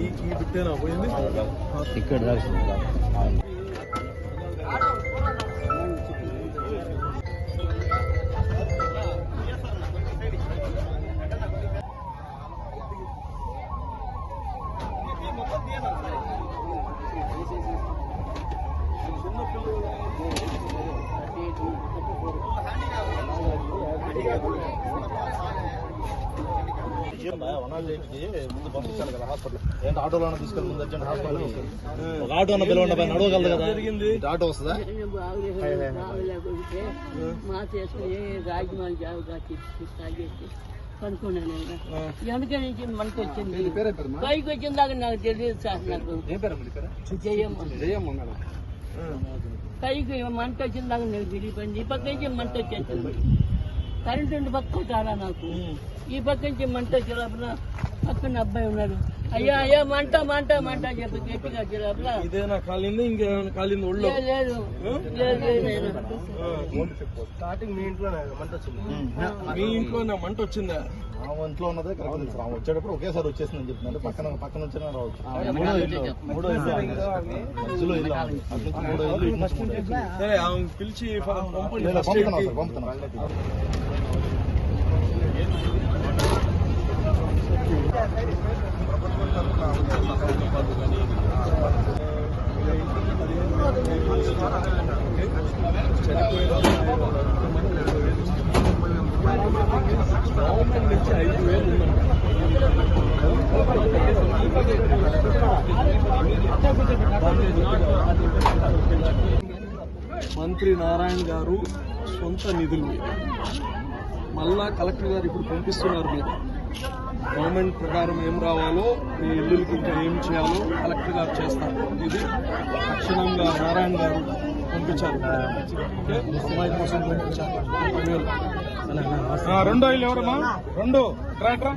ఈ ఈ బిట్టేనా పోయింది ఇక్కడ దాకా ముందు పంపించాలి కదా హాస్పిటల్ ఏంటి ఆటోలో తీసుకెళ్ళి ముందు అర్జెంట్ హాస్పిటల్ ఒక ఆటో అన్న పిలవండి అబ్బాయి నడవగలదు కదా? జరిగింది? ఇటు ఆటో వస్తుందా? మా చేసుకుని రాజమౌళి జాబుగా తాగేసి పనుకున్నాను వెనక నుంచి మనకు వచ్చింది పైకి వచ్చిన దాకా నాకు తెలియదు సార్ నాకు జయమ్మ పైకి మంట వచ్చిన దాకా నాకు తెలియపోయింది ఈ పక్క నుంచి మంట వచ్చేసింది. కరెంట్ ఉండి పక్క కొట్టాలా నాకు? ఈ పక్క నుంచి మంట లోపల పక్కన అబ్బాయి ఉన్నాడు. అయ్యా అయ్యా మంట మంట మంట చెప్పి గట్టిగా వచ్చే లోపల ఇదేనా కాలింది? ఇంకేమైనా కాలింది ఒళ్ళు? లేదు లేదు. లేదు లేదు స్టార్టింగ్ మీ ఇంట్లో మంట వచ్చింది. మీ ఇంట్లో మంట వచ్చిందా? ఆ ఒంట్లో ఉన్నదే కరెక్ట్ రాము వచ్చేటప్పుడు ఒకేసారి వచ్చేసిందని చెప్తున్నాడు పక్కన పక్కన వచ్చినా రావచ్చు. మూడో ఇల్లు మూడో ఇల్లు మధ్యలో ఇల్లు. అటు నుంచి మూడో ఇల్లు. ఇటు నుంచి మూడో ఇల్లు. సరే ఆమె పిలిచి ప- పంపండి. లేదు, ఫస్ట్ పంపుతున్నాం ఎయిడ్కి. సార్ పంపుతున్నాం. మంత్రి నారాయణ గారు సొంత నిధులు. మళ్ళా కలెక్టర్ గారు ఇప్పుడు పంపిస్తున్నారు మీరు. గవర్నమెంట్ ప్రకారం ఏం రావాలో మీ ఇల్లులకి ఇంకా ఏం చేయాలో కలెక్టర్ గారు చేస్తారు. ఇది తక్షణంగా నారాయణ గారు పంపించారు. ఓకే? అమ్మాయి కోసం పంపించారు. రెండో ఇల్లు ఎవరమ్మా? రెండు. ట్రాక్టర్?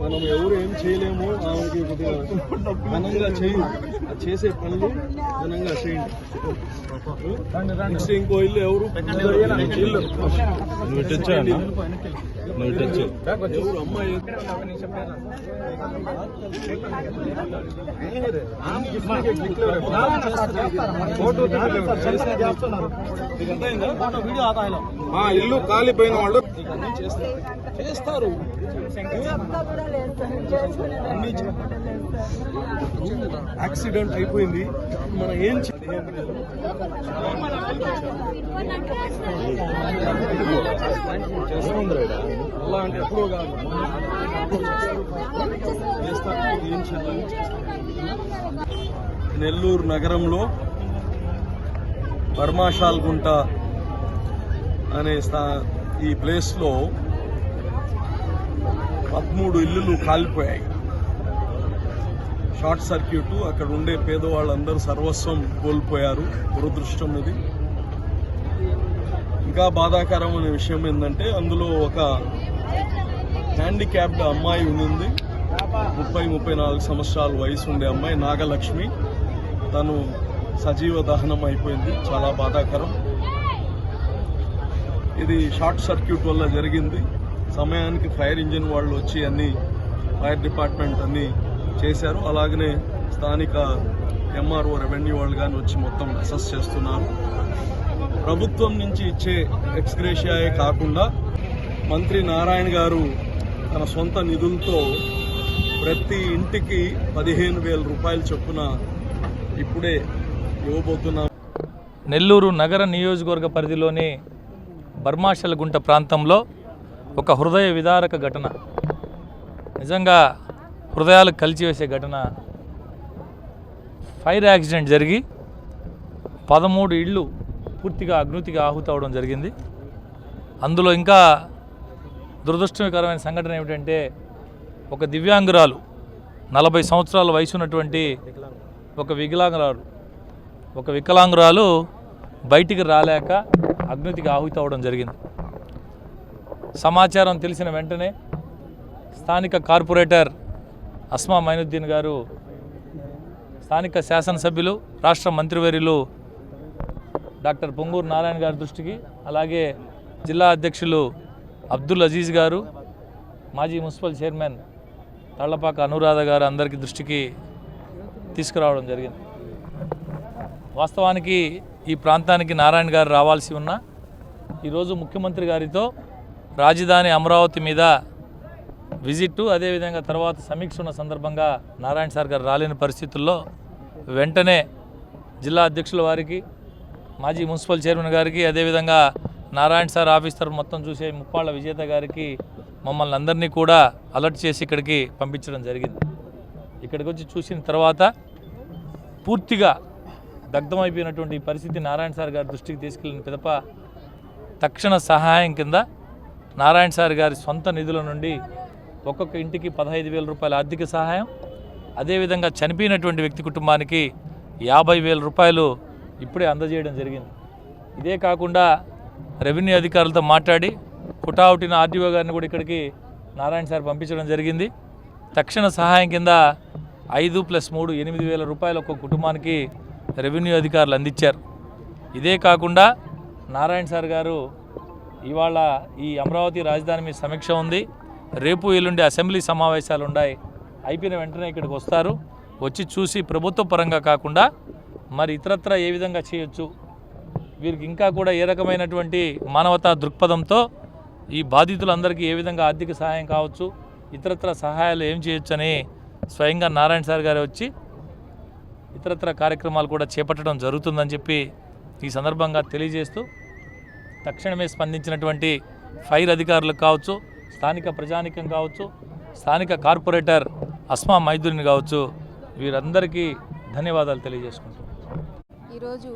మనం ఎవరు ఏం చేయలేము ఆమెకి కొద్దిగా ఘనంగా చేయండి అది చేసే పనులు ఘనంగా చేయండి. నెక్స్ట్ ఇంకో ఇల్లు ఎవరు? ఇల్లు. నువ్వు ఇటు ఇల్లు కాలిపోయిన వాళ్ళు. చేస్తారు. యాక్సిడెంట్ అయిపోయింది. మనం ఏం చే- అలా అంటే ఎప్పుడో కాదు నెల్లూరు నగరంలో బర్మాషాల్గుంట అనే స్థా ఈ ప్లేస్లో పదమూడు ఇల్లులు కాలిపోయాయి. షార్ట్ సర్క్యూట్ అక్కడ ఉండే పేదవాళ్ళందరూ సర్వస్వం కోల్పోయారు. దురదృష్టం ఇది ఇంకా బాధాకరమైన విషయం ఏంటంటే అందులో ఒక హ్యాండిక్యాప్డ్ అమ్మాయి ఉంది ముప్పై ముప్పై నాలుగు సంవత్సరాల వయసు ఉండే అమ్మాయి నాగలక్ష్మి. తను సజీవ దహనం అయిపోయింది. చాలా బాధాకరం. ఇది షార్ట్ సర్క్యూట్ వల్ల జరిగింది. సమయానికి ఫైర్ ఇంజిన్ వాళ్ళు వచ్చి అన్ని ఫైర్ డిపార్ట్మెంట్ అన్ని చేశారు. అలాగనే స్థానిక ఎంఆర్ఓ రెవెన్యూ వాళ్ళు కానీ వచ్చి మొత్తం అసెస్ చేస్తున్నారు. ప్రభుత్వం నుంచి ఇచ్చే ఎక్స్గ్రేషియాయే కాకుండా మంత్రి నారాయణ గారు తన సొంత నిధులతో ప్రతి ఇంటికి పదిహేను వేల రూపాయల చొప్పున ఇప్పుడే ఇవ్వబోతున్నాం. నెల్లూరు నగర నియోజకవర్గ పరిధిలోని బర్మాషలగుంట ప్రాంతంలో ఒక హృదయ విదారక ఘటన. నిజంగా హృదయాలు కలిచివేసే ఘటన. ఫైర్ యాక్సిడెంట్ జరిగి పదమూడు ఇళ్ళు పూర్తిగా అగ్నితిగా ఆహుతవడం జరిగింది. అందులో ఇంకా దురదృష్టకరమైన సంఘటన ఏమిటంటే ఒక దివ్యాంగురాలు నలభై సంవత్సరాల వయసు ఉన్నటువంటి ఒక వికలాంగురాలు ఒక వికలాంగురాలు బయటికి రాలేక అగ్నితికి ఆహుతి అవ్వడం జరిగింది. సమాచారం తెలిసిన వెంటనే స్థానిక కార్పొరేటర్ అస్మా మైనుద్దీన్ గారు స్థానిక శాసనసభ్యులు రాష్ట్ర మంత్రివర్యులు డాక్టర్ పొంగూరు నారాయణ గారి దృష్టికి అలాగే జిల్లా అధ్యక్షులు అబ్దుల్ అజీజ్ గారు మాజీ మున్సిపల్ చైర్మన్ తళ్ళపాక అనురాధ గారు అందరికీ దృష్టికి తీసుకురావడం జరిగింది. వాస్తవానికి ఈ ప్రాంతానికి నారాయణ గారు రావాల్సి ఉన్న ఈరోజు ముఖ్యమంత్రి గారితో రాజధాని అమరావతి మీద విజిట్ అదేవిధంగా తర్వాత సమీక్ష ఉన్న సందర్భంగా నారాయణ సార్ గారు రాలేని పరిస్థితుల్లో వెంటనే జిల్లా అధ్యక్షుల వారికి మాజీ మున్సిపల్ చైర్మన్ గారికి అదేవిధంగా నారాయణ సార్ ఆఫీస్ తరఫు మొత్తం చూసే ముప్పాళ్ళ విజేత గారికి మమ్మల్ని అందరినీ కూడా అలర్ట్ చేసి ఇక్కడికి పంపించడం జరిగింది. ఇక్కడికి వచ్చి చూసిన తర్వాత పూర్తిగా దగ్ధమైపోయినటువంటి పరిస్థితి నారాయణ సార్ గారి దృష్టికి తీసుకెళ్ళిన పిదప తక్షణ సహాయం కింద నారాయణ సార్ గారి సొంత నిధుల నుండి ఒక్కొక్క ఇంటికి పదహైదు వేల రూపాయల ఆర్థిక సహాయం అదేవిధంగా చనిపోయినటువంటి వ్యక్తి కుటుంబానికి యాభై వేల రూపాయలు ఇప్పుడే అందజేయడం జరిగింది. ఇదే కాకుండా రెవెన్యూ అధికారులతో మాట్లాడి హుటాహుటిన ఆర్డీఓ గారిని కూడా ఇక్కడికి నారాయణ సార్ పంపించడం జరిగింది. తక్షణ సహాయం కింద ఐదు ప్లస్ మూడు ఎనిమిది వేల రూపాయలు ఒక్కొక్క కుటుంబానికి రెవెన్యూ అధికారులు అందించారు. ఇదే కాకుండా నారాయణ సార్ గారు ఇవాళ ఈ అమరావతి రాజధాని మీద సమీక్ష ఉంది. రేపు ఎల్లుండి అసెంబ్లీ సమావేశాలు ఉన్నాయి. అయిపోయిన వెంటనే ఇక్కడికి వస్తారు. వచ్చి చూసి ప్రభుత్వ పరంగా కాకుండా మరి ఇతరత్ర ఏ విధంగా చేయొచ్చు? వీరికి ఇంకా కూడా ఏ రకమైనటువంటి మానవతా దృక్పథంతో ఈ బాధితులందరికీ ఏ విధంగా ఆర్థిక సహాయం కావచ్చు? ఇతరత్ర సహాయాలు ఏం చేయొచ్చని స్వయంగా నారాయణ సార్ గారు వచ్చి ఇతరత్ర కార్యక్రమాలు కూడా చేపట్టడం జరుగుతుందని చెప్పి ఈ సందర్భంగా తెలియజేస్తూ తక్షణమే స్పందించినటువంటి ఫైర్ అధికారులకు కావచ్చు స్థానిక ప్రజానికం కావచ్చు స్థానిక కార్పొరేటర్ అస్మా మైదురిని కావచ్చు వీరందరికీ ధన్యవాదాలు తెలియజేసుకుంటున్నాను ఈరోజు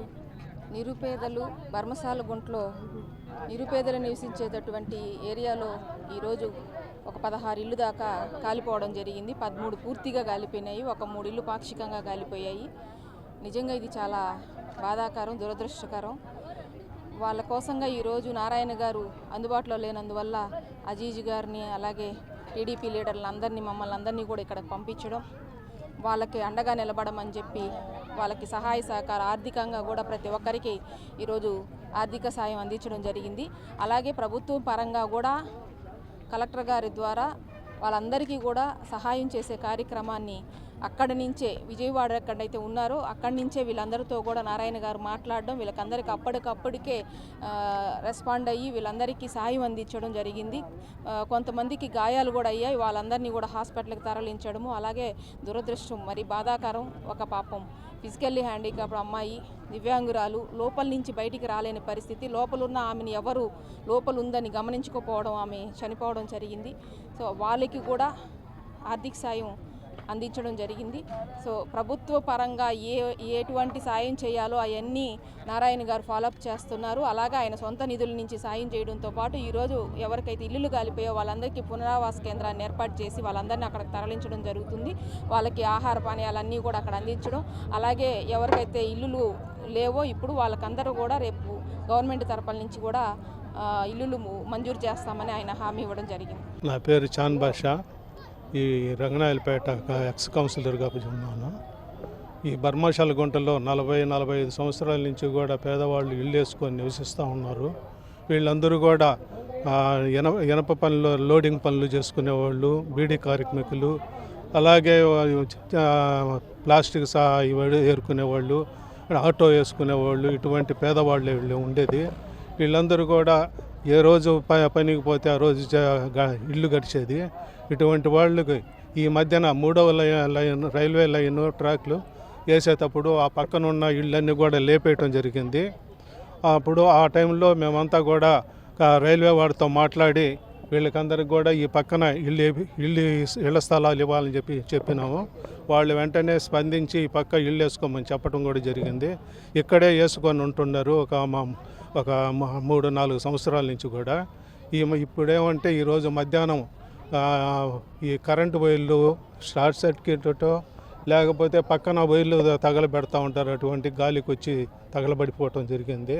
నిరుపేదలు బర్మసాల గుంట్లో నిరుపేదలు నివసించేటటువంటి ఏరియాలో ఈరోజు ఒక పదహారు ఇల్లు దాకా కాలిపోవడం జరిగింది. పదమూడు పూర్తిగా కాలిపోయినాయి. ఒక మూడు ఇల్లు పాక్షికంగా కాలిపోయాయి. నిజంగా ఇది చాలా బాధాకరం దురదృష్టకరం. వాళ్ళ కోసంగా ఈరోజు నారాయణ గారు అందుబాటులో లేనందువల్ల అజీజ్ గారిని అలాగే టీడీపీ లీడర్లందరినీ మమ్మల్ని అందరినీ కూడా ఇక్కడ పంపించడం వాళ్ళకి అండగా నిలబడమని చెప్పి వాళ్ళకి సహాయ సహకార ఆర్థికంగా కూడా ప్రతి ఒక్కరికి ఈరోజు ఆర్థిక సాయం అందించడం జరిగింది. అలాగే ప్రభుత్వం పరంగా కూడా కలెక్టర్ గారి ద్వారా వాళ్ళందరికీ కూడా సహాయం చేసే కార్యక్రమాన్ని అక్కడి నుంచే విజయవాడ ఎక్కడైతే ఉన్నారో అక్కడి నుంచే వీళ్ళందరితో కూడా నారాయణ గారు మాట్లాడడం వీళ్ళకందరికీ అప్పటికప్పటికే రెస్పాండ్ అయ్యి వీళ్ళందరికీ సాయం అందించడం జరిగింది. కొంతమందికి గాయాలు కూడా అయ్యాయి. వాళ్ళందరినీ కూడా హాస్పిటల్కి తరలించడము అలాగే దురదృష్టం మరి బాధాకరం ఒక పాపం. ఫిజికల్లీ హ్యాండిక్యాప్ అమ్మాయి దివ్యాంగురాలు లోపల నుంచి బయటికి రాలేని పరిస్థితి. లోపలున్న ఆమెను ఎవరు లోపల ఉందని గమనించుకోపోవడం ఆమె చనిపోవడం జరిగింది. సో వాళ్ళకి కూడా ఆర్థిక సాయం అందించడం జరిగింది. సో ప్రభుత్వ పరంగా ఏ ఎటువంటి సాయం చేయాలో అవన్నీ నారాయణ గారు ఫాలోఅప్ చేస్తున్నారు. అలాగే ఆయన సొంత నిధుల నుంచి సాయం చేయడంతో పాటు ఈరోజు ఎవరికైతే ఇల్లులు కాలిపోయో వాళ్ళందరికీ పునరావాస కేంద్రాన్ని ఏర్పాటు చేసి వాళ్ళందరినీ అక్కడికి తరలించడం జరుగుతుంది. వాళ్ళకి ఆహార పానీయాలన్నీ కూడా అక్కడ అందించడం. అలాగే ఎవరికైతే ఇల్లులు లేవో ఇప్పుడు వాళ్ళకందరూ కూడా రేపు గవర్నమెంట్ తరపుల నుంచి కూడా ఇల్లులు మంజూరు చేస్తామని ఆయన హామీ ఇవ్వడం జరిగింది. నా పేరు చాన్ బాషా. ఈ రంగనాయలపేట ఎక్స్ కౌన్సిలర్గా ఉన్నాను. ఈ బర్మాశాల గుంటలో నలభై నలభై ఐదు సంవత్సరాల నుంచి కూడా పేదవాళ్ళు ఇల్లు వేసుకొని నివసిస్తూ ఉన్నారు. వీళ్ళందరూ కూడా ఆ, ఎన ఎనప పనులు లోడింగ్ పనులు చేసుకునేవాళ్ళు బీడీ కార్మికులు అలాగే ప్లాస్టిక్ సహా ఏరుకునేవాళ్ళు ఆటో వేసుకునేవాళ్ళు ఇటువంటి పేదవాళ్ళు వీళ్ళు ఉండేది. వీళ్ళందరూ కూడా ఏ రోజు ప పనికి పోతే ఆ రోజు ఇల్లు గడిచేది. ఇటువంటి వాళ్ళకి ఈ మధ్యన మూడవ లైన్ రైల్వే లైన్ ట్రాక్లు వేసేటప్పుడు ఆ పక్కన ఉన్న ఇళ్ళన్నీ కూడా లేపేయటం జరిగింది. అప్పుడు ఆ టైంలో మేమంతా కూడా రైల్వే వాడితో మాట్లాడి వీళ్ళకందరికి కూడా ఈ పక్కన ఇల్లు ఇల్లు ఇళ్ళ స్థలాలు ఇవ్వాలని చెప్పి చెప్పినాము. వాళ్ళు వెంటనే స్పందించి ఈ పక్క ఇల్లు వేసుకోమని చెప్పడం కూడా జరిగింది. ఇక్కడే వేసుకొని ఉంటున్నారు ఒక మా ఒక మూడు నాలుగు సంవత్సరాల నుంచి కూడా. ఈ ఇప్పుడేమంటే ఈరోజు మధ్యాహ్నం ఈ కరెంటు వైర్లు షార్ట్ సర్క్యూట్తో లేకపోతే పక్కన వైర్లు తగలబెడతా ఉంటారు. అటువంటి గాలికి వచ్చి తగలబడిపోవటం జరిగింది.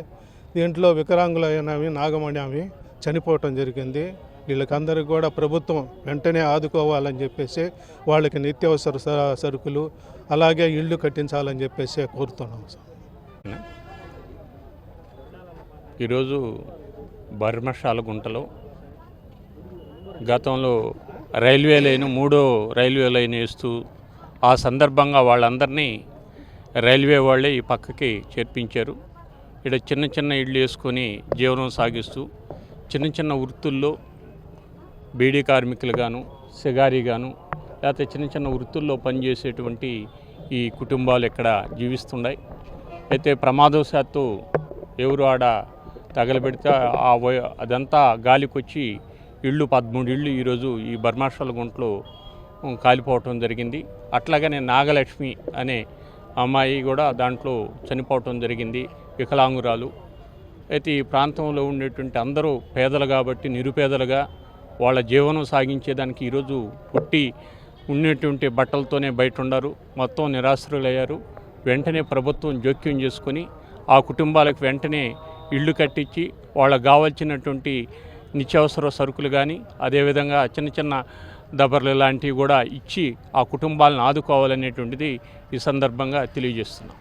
దీంట్లో వికలాంగులైనవి నాగమణి ఆమె చనిపోవటం జరిగింది. వీళ్ళకందరికీ కూడా ప్రభుత్వం వెంటనే ఆదుకోవాలని చెప్పేసి వాళ్ళకి నిత్యావసర స- సరుకులు అలాగే ఇళ్ళు కట్టించాలని చెప్పేసి కోరుతున్నాం సార్. ఈరోజు బర్మశాల గుంటలో గతంలో రైల్వే లైన్ మూడో రైల్వే లైన్ వేస్తూ ఆ సందర్భంగా వాళ్ళందరినీ రైల్వే వాళ్ళే ఈ పక్కకి చేర్పించారు. ఇక్కడ చిన్న చిన్న ఇళ్ళు వేసుకొని జీవనం సాగిస్తూ చిన్న చిన్న వృత్తుల్లో బీడీ కార్మికులు గాను సిగారి గాను లేకపోతే చిన్న చిన్న వృత్తుల్లో పనిచేసేటువంటి ఈ కుటుంబాలు ఇక్కడ జీవిస్తున్నాయి అయితే ప్రమాదవశాత్తు ఎవరు ఆడ తగలబెడితే ఆ అదంతా గాలికొచ్చి ఇళ్ళు పదమూడు ఇళ్ళు ఈరోజు ఈ బర్మాషాల గుంట్లో కాలిపోవటం జరిగింది. అట్లాగనే నాగలక్ష్మి అనే అమ్మాయి కూడా దాంట్లో చనిపోవటం జరిగింది వికలాంగురాలు. అయితే ఈ ప్రాంతంలో ఉండేటువంటి అందరూ పేదలు కాబట్టి నిరుపేదలుగా వాళ్ళ జీవనం సాగించేదానికి ఈరోజు పుట్టి ఉన్నటువంటి బట్టలతోనే బయట ఉండరు మొత్తం నిరాశ్రులయ్యారు. వెంటనే ప్రభుత్వం జోక్యం చేసుకొని ఆ కుటుంబాలకు వెంటనే ఇళ్ళు కట్టించి వాళ్ళకు కావాల్సినటువంటి నిత్యావసర సరుకులు కానీ అదేవిధంగా చిన్న చిన్న దబర్లు లాంటివి కూడా ఇచ్చి ఆ కుటుంబాలను ఆదుకోవాలనేటువంటిది ఈ సందర్భంగా తెలియజేస్తున్నాం.